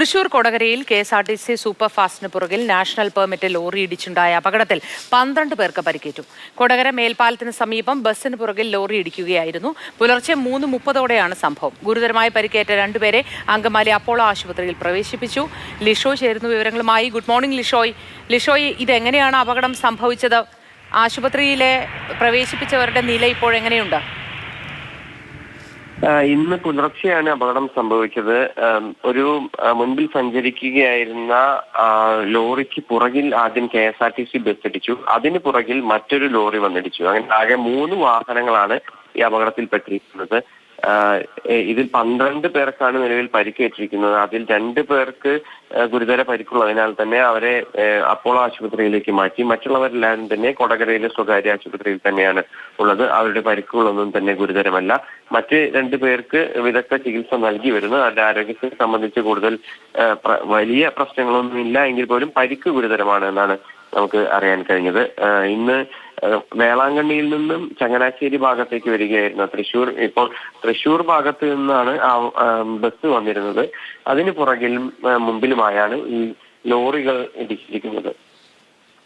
Thrissur കൊടകരയിൽ K S R T C super ഫാസ്റ്റിന് പുറകിൽ national permit lorry ഇടിച്ചുണ്ടായ അപകടത്തിൽ പന്ത്രണ്ട് പേർക്ക് പരിക്കേറ്റു. കൊടകര മേൽപ്പാലത്തിന് സമീപം ബസ്സിന് പുറകിൽ ലോറി ഇടിക്കുകയായിരുന്നു. പുലർച്ചെ മൂന്ന് മുപ്പതോടെയാണ് സംഭവം. ഗുരുതരമായി പരിക്കേറ്റ രണ്ടുപേരെ അങ്കമാലി അപ്പോളോ ആശുപത്രിയിൽ പ്രവേശിപ്പിച്ചു. ലിഷോ ചേരുന്ന വിവരങ്ങളുമായി ഗുഡ് മോർണിംഗ് ലിഷോയ് ലിഷോയ് ഇതെങ്ങനെയാണ് അപകടം സംഭവിച്ചത്? ആശുപത്രിയിലെ പ്രവേശിപ്പിച്ചവരുടെ നില ഇപ്പോൾ എങ്ങനെയുണ്ട് ഇന്ന് പുലർച്ചെയാണ് അപകടം സംഭവിച്ചത്. ഒരു മുൻപിൽ സഞ്ചരിക്കുകയായിരുന്ന ലോറിക്ക് പുറകിൽ ആദ്യം K S R T C bus ഇടിച്ചു. അതിന് പുറകിൽ മറ്റൊരു ലോറി വന്നിടിച്ചു. അങ്ങനെ ആകെ മൂന്ന് വാഹനങ്ങളാണ് ഈ അപകടത്തിൽപ്പെട്ടിരിക്കുന്നത്. ഇതിൽ പന്ത്രണ്ട് പേർക്കാണ് നിലവിൽ പരിക്കേറ്റിരിക്കുന്നത്. അതിൽ രണ്ട് പേർക്ക് ഗുരുതര പരിക്കുള്ളതിനാൽ തന്നെ അവരെ അപ്പോളോ ആശുപത്രിയിലേക്ക് മാറ്റി. മറ്റുള്ളവരെല്ലാവരും തന്നെ കൊടകരയിലെ സ്വകാര്യ ആശുപത്രിയിൽ തന്നെയാണ് ഉള്ളത്. അവരുടെ പരിക്കുകളൊന്നും തന്നെ ഗുരുതരമല്ല. മറ്റ് രണ്ട് പേർക്ക് വിദഗ്ധ ചികിത്സ നൽകി വരുന്നു. അവരുടെ ആരോഗ്യത്തെ സംബന്ധിച്ച് കൂടുതൽ വലിയ പ്രശ്നങ്ങളൊന്നും ഇല്ല എങ്കിൽ പോലും പരിക്ക് ഗുരുതരമാണ് എന്നാണ് നമുക്ക് അറിയാൻ കഴിഞ്ഞത്. ഇന്ന് വേളാങ്കണ്ണിയിൽ നിന്നും ചങ്ങനാശ്ശേരി ഭാഗത്തേക്ക് വരികയായിരുന്നു. തൃശൂർ ഇപ്പോൾ തൃശൂർ ഭാഗത്ത് നിന്നാണ് ആ ബസ് വന്നിരുന്നത്. അതിന് പുറകിലും മുമ്പിലുമായാണ് ഈ ലോറികൾ ഇടിച്ചിരിക്കുന്നത്.